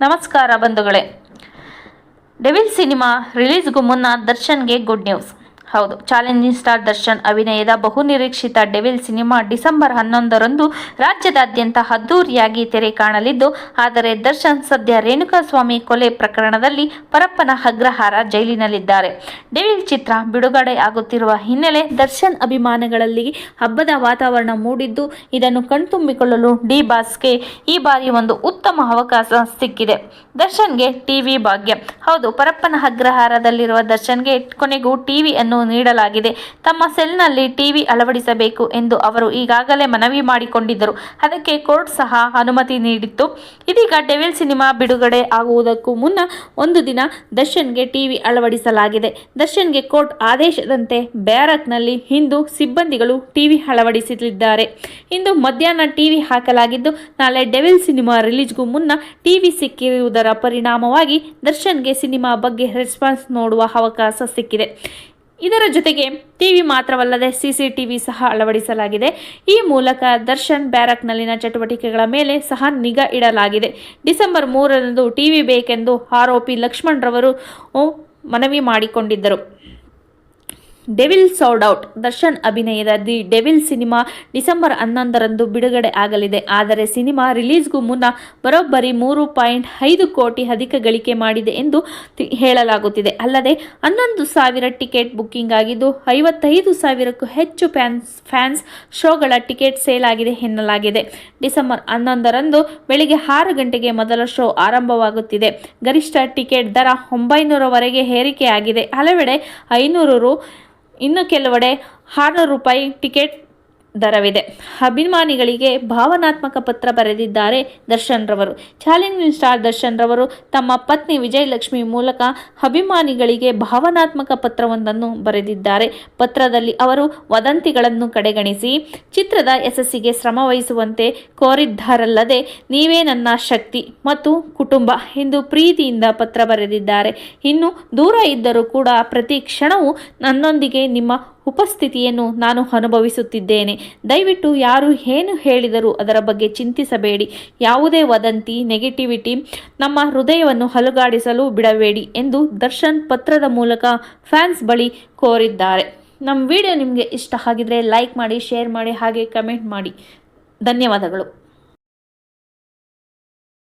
ನಮಸ್ಕಾರ ಬಂಧುಗಳೇ. Devil cinema ರಿಲೀಸ್ಗೂ ಮುನ್ನ ದರ್ಶನ್ಗೆ ಗುಡ್ ನ್ಯೂಸ್. ಹೌದು. ಚಾಲೆಂಜಿಂಗ್ ಸ್ಟಾರ್ ದರ್ಶನ್, ಅಭಿನಯದ ಬಹುನಿರೀಕ್ಷಿತ ಡೆವಿಲ್ ಸಿನಿಮಾ ಡಿಸೆಂಬರ್ ಹನ್ನೊಂದರಂದು ರಾಜ್ಯದಾದ್ಯಂತ ಅದ್ದೂರಿಯಾಗಿ ತೆರೆ ಕಾಣಲಿದ್ದು, ಆದರೆ ದರ್ಶನ್ ಸದ್ಯ ರೇಣುಕಾಸ್ವಾಮಿ ಕೊಲೆ ಪ್ರಕರಣದಲ್ಲಿ ಪರಪ್ಪನ ಅಗ್ರಹಾರ ಜೈಲಿನಲ್ಲಿದ್ದಾರೆ. ಡೆವಿಲ್ ಚಿತ್ರ ಬಿಡುಗಡೆ ಆಗುತ್ತಿರುವ ಹಿನ್ನೆಲೆ ದರ್ಶನ್ ಅಭಿಮಾನಿಗಳಲ್ಲಿ ಹಬ್ಬದ ವಾತಾವರಣ ಮೂಡಿದ್ದು, ಇದನ್ನು ಕಣ್ತುಂಬಿಕೊಳ್ಳಲು ಡಿ ಬಾಸ್ಗೆ ಈ ಬಾರಿ ಒಂದು ಉತ್ತಮ ಅವಕಾಶ ಸಿಕ್ಕಿದೆ. ದರ್ಶನ್ಗೆ ಟಿವಿ ಭಾಗ್ಯ. ಹೌದು, ಪರಪ್ಪನ ಅಗ್ರಹಾರದಲ್ಲಿರುವ ದರ್ಶನ್ಗೆ ಕೊನೆಗೂ ಟಿವಿ ಅನ್ನು ನೀಡಲಾಗಿದೆ. ತಮ್ಮ ಸೆಲ್ನಲ್ಲಿ ಟಿವಿ ಅಳವಡಿಸಬೇಕು ಎಂದು ಅವರು ಈಗಾಗಲೇ ಮನವಿ ಮಾಡಿಕೊಂಡಿದ್ದರು. ಅದಕ್ಕೆ ಕೋರ್ಟ್ ಸಹ ಅನುಮತಿ ನೀಡಿತ್ತು. ಇದೀಗ ಡೆವಿಲ್ ಸಿನಿಮಾ ಬಿಡುಗಡೆ ಆಗುವುದಕ್ಕೂ ಮುನ್ನ ಒಂದು ದಿನ ದರ್ಶನ್ಗೆ ಟಿವಿ ಅಳವಡಿಸಲಾಗಿದೆ. ದರ್ಶನ್ಗೆ ಕೋರ್ಟ್ ಆದೇಶದಂತೆ ಬ್ಯಾರಕ್ನಲ್ಲಿ ಇಂದು ಸಿಬ್ಬಂದಿಗಳು ಟಿವಿ ಅಳವಡಿಸಲಿದ್ದಾರೆ. ಇಂದು ಮಧ್ಯಾಹ್ನ ಟಿವಿ ಹಾಕಲಾಗಿದ್ದು, ನಾಳೆ ಡೆವಿಲ್ ಸಿನಿಮಾ ರಿಲೀಸ್ಗೂ ಮುನ್ನ ಟಿವಿ ಸಿಕ್ಕಿರುವುದರ ಪರಿಣಾಮವಾಗಿ ದರ್ಶನ್ಗೆ ಸಿನಿಮಾ ಬಗ್ಗೆ ರೆಸ್ಪಾನ್ಸ್ ನೋಡುವ ಅವಕಾಶ ಸಿಕ್ಕಿದೆ. ಇದರ ಜೊತೆಗೆ ಟಿವಿ ಮಾತ್ರವಲ್ಲದೆ ಸಿಸಿಟಿವಿ ಸಹ ಅಳವಡಿಸಲಾಗಿದೆ. ಈ ಮೂಲಕ ದರ್ಶನ್ ಬ್ಯಾರಕ್ನಲ್ಲಿನ ಚಟುವಟಿಕೆಗಳ ಮೇಲೆ ಸಹ ನಿಗಾ ಇಡಲಾಗಿದೆ. ಡಿಸೆಂಬರ್ ಮೂರರಂದು ಟಿವಿ ಬೇಕೆಂದು ಆರೋಪಿ ಲಕ್ಷ್ಮಣ್ ರವರು ಮನವಿ ಮಾಡಿಕೊಂಡಿದ್ದರು. Devil ಸೌಡ್ out. ದರ್ಶನ್ ಅಭಿನಯದ ದಿ ಡೆವಿಲ್ ಸಿನಿಮಾ ಡಿಸೆಂಬರ್ ಹನ್ನೊಂದರಂದು ಬಿಡುಗಡೆ ಆಗಲಿದೆ. ಆದರೆ ಸಿನಿಮಾ ರಿಲೀಸ್ಗೂ ಮುನ್ನ ಬರೋಬ್ಬರಿ ಮೂರು ಪಾಯಿಂಟ್ ಐದು ಕೋಟಿ ಅಧಿಕ ಗಳಿಕೆ ಮಾಡಿದೆ ಎಂದು ಹೇಳಲಾಗುತ್ತಿದೆ. ಅಲ್ಲದೆ ಹನ್ನೊಂದು ಸಾವಿರ ಟಿಕೆಟ್ ಬುಕ್ಕಿಂಗ್ ಆಗಿದ್ದು ಐವತ್ತೈದು ಸಾವಿರಕ್ಕೂ ಹೆಚ್ಚು ಫ್ಯಾನ್ಸ್ ಫ್ಯಾನ್ಸ್ ಶೋಗಳ ಟಿಕೆಟ್ ಸೇಲ್ ಆಗಿದೆ ಎನ್ನಲಾಗಿದೆ. ಡಿಸೆಂಬರ್ ಹನ್ನೊಂದರಂದು ಬೆಳಿಗ್ಗೆ ಆರು ಗಂಟೆಗೆ ಮೊದಲ ಶೋ ಆರಂಭವಾಗುತ್ತಿದೆ. ಗರಿಷ್ಠ ಟಿಕೆಟ್ ದರ ಒಂಬೈನೂರವರೆಗೆ ಏರಿಕೆಯಾಗಿದೆ. ಹಲವೆಡೆ ಐನೂರು ರು ಇನ್ನು ಕೆಲವೆಡೆ ಆರುನೂರು ರೂಪಾಯಿ ಟಿಕೆಟ್ ದರವಿದೆ. ಅಭಿಮಾನಿಗಳಿಗೆ ಭಾವನಾತ್ಮಕ ಪತ್ರ ಬರೆದಿದ್ದಾರೆ ದರ್ಶನ್ ರವರು ಚಾಲೆಂಜಿಂಗ್ ಸ್ಟಾರ್ ದರ್ಶನ್ ರವರು ತಮ್ಮ ಪತ್ನಿ ವಿಜಯಲಕ್ಷ್ಮಿ ಮೂಲಕ ಅಭಿಮಾನಿಗಳಿಗೆ ಭಾವನಾತ್ಮಕ ಪತ್ರವೊಂದನ್ನು ಬರೆದಿದ್ದಾರೆ. ಪತ್ರದಲ್ಲಿ ಅವರು ವದಂತಿಗಳನ್ನು ಕಡೆಗಣಿಸಿ, ಚಿತ್ರದ ಯಶಸ್ಸಿಗೆ ಶ್ರಮ ವಹಿಸುವಂತೆ ಕೋರಿದ್ದಾರಲ್ಲದೆ, ನೀವೇ ನನ್ನ ಶಕ್ತಿ ಮತ್ತು ಕುಟುಂಬ ಎಂದು ಪ್ರೀತಿಯಿಂದ ಪತ್ರ ಬರೆದಿದ್ದಾರೆ. ಇನ್ನು ದೂರ ಇದ್ದರೂ ಕೂಡ ಪ್ರತಿ ಕ್ಷಣವೂ ನನ್ನೊಂದಿಗೆ ನಿಮ್ಮ ಉಪಸ್ಥಿತಿಯನ್ನು ನಾನು ಅನುಭವಿಸುತ್ತಿದ್ದೇನೆ. ದಯವಿಟ್ಟು ಯಾರು ಏನು ಹೇಳಿದರೂ ಅದರ ಬಗ್ಗೆ ಚಿಂತಿಸಬೇಡಿ. ಯಾವುದೇ ವದಂತಿ ನೆಗೆಟಿವಿಟಿ ನಮ್ಮ ಹೃದಯವನ್ನು ಹಲುಗಾಡಿಸಲು ಬಿಡಬೇಡಿ ಎಂದು ದರ್ಶನ್ ಪತ್ರದ ಮೂಲಕ ಫ್ಯಾನ್ಸ್ ಬಳಿ ಕೋರಿದ್ದಾರೆ. ನಮ್ಮ ವಿಡಿಯೋ ನಿಮಗೆ ಇಷ್ಟ ಆಗಿದ್ರೆ ಲೈಕ್ ಮಾಡಿ, ಶೇರ್ ಮಾಡಿ, ಹಾಗೆ ಕಮೆಂಟ್ ಮಾಡಿ. ಧನ್ಯವಾದಗಳು.